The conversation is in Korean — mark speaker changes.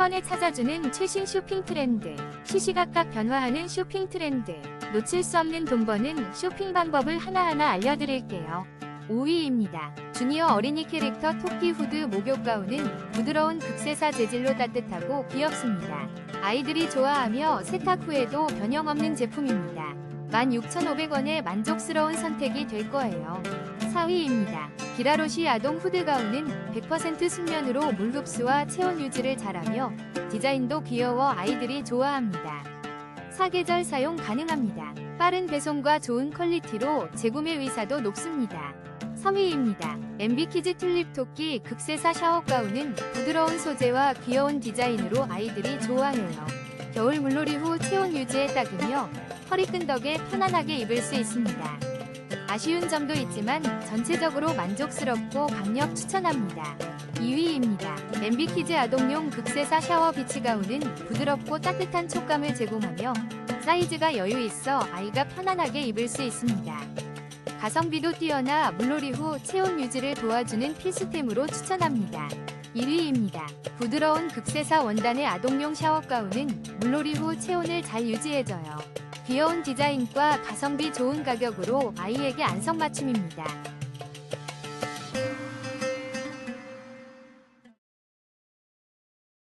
Speaker 1: 번에 찾아주는 최신 쇼핑 트렌드. 시시각각 변화하는 쇼핑 트렌드. 놓칠 수 없는 돈 버는 쇼핑 방법을 하나하나 알려드릴게요. 5위입니다. 주니어 어린이 캐릭터 토끼 후드 목욕 가운은 부드러운 극세사 재질로 따뜻하고 귀엽습니다. 아이들이 좋아하며 세탁 후에도 변형없는 제품입니다. 16,500원에 만족스러운 선택이 될 거예요. 4위입니다. 기라로시 아동 후드 가운은 100% 순면으로 물 흡수와 체온 유지를 잘하며 디자인도 귀여워 아이들이 좋아합니다. 사계절 사용 가능합니다. 빠른 배송과 좋은 퀄리티로 재구매 의사도 높습니다. 3위입니다. MB키즈 튤립 토끼 극세사 샤워 가운은 부드러운 소재와 귀여운 디자인으로 아이들이 좋아해요. 겨울 물놀이 후 체온 유지에 딱이며 허리끈 덕에 편안하게 입을 수 있습니다. 아쉬운 점도 있지만 전체적으로 만족스럽고 강력 추천합니다. 2위입니다. MB키즈 아동용 극세사 샤워 비치 가운은 부드럽고 따뜻한 촉감을 제공하며 사이즈가 여유 있어 아이가 편안하게 입을 수 있습니다. 가성비도 뛰어나 물놀이 후 체온 유지를 도와주는 필수템으로 추천합니다. 1위입니다. 부드러운 극세사 원단의 아동용 샤워 가운은 물놀이 후 체온을 잘 유지해줘요. 귀여운 디자인과 가성비 좋은 가격으로 아이에게 안성맞춤입니다.